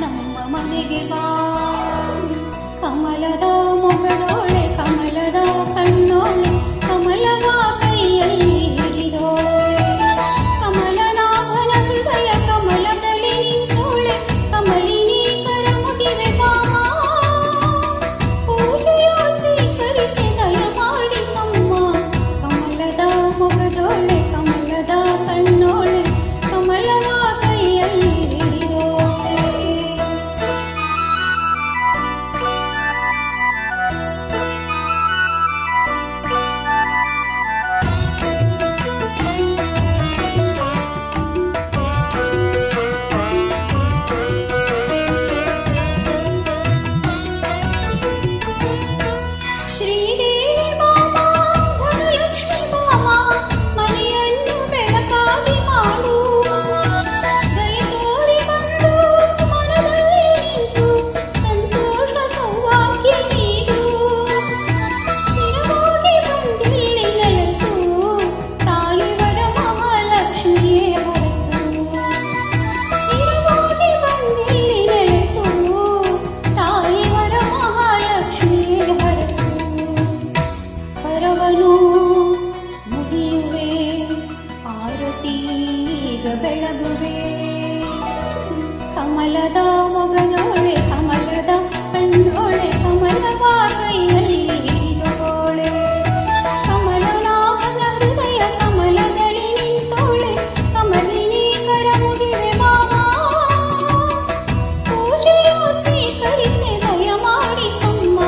ನಮ್ಮ ಮನೆಗೆ ಬಾ ಕಮಲದ ಮೊಗಡೋಳೆ ಕಮಲದ ಕಣ್ಣೋಳೆ ప్రభువే ಕಮಲದ ಮೊಗದೋಳೆ ಕಮಲದ ಕಣ್ಣೋಳೆ ಕಮಲ ಬಾಗೈಯಲ್ಲಿ ಇರೋಳೆ ಕಮಲನಾಭನ ಹೃದಯ ಕಮಲದಲ್ಲಿ ನಿಂತೋಳೆ ಕಮಲಿನಿ ಕರ ಮುಗಿವೆ ಮಾಮ ಪೂಜೆಯು ಸ್ವೀಕರಿಸಿ ದಯ ಮಾಡಿ ಸಮ್ಮ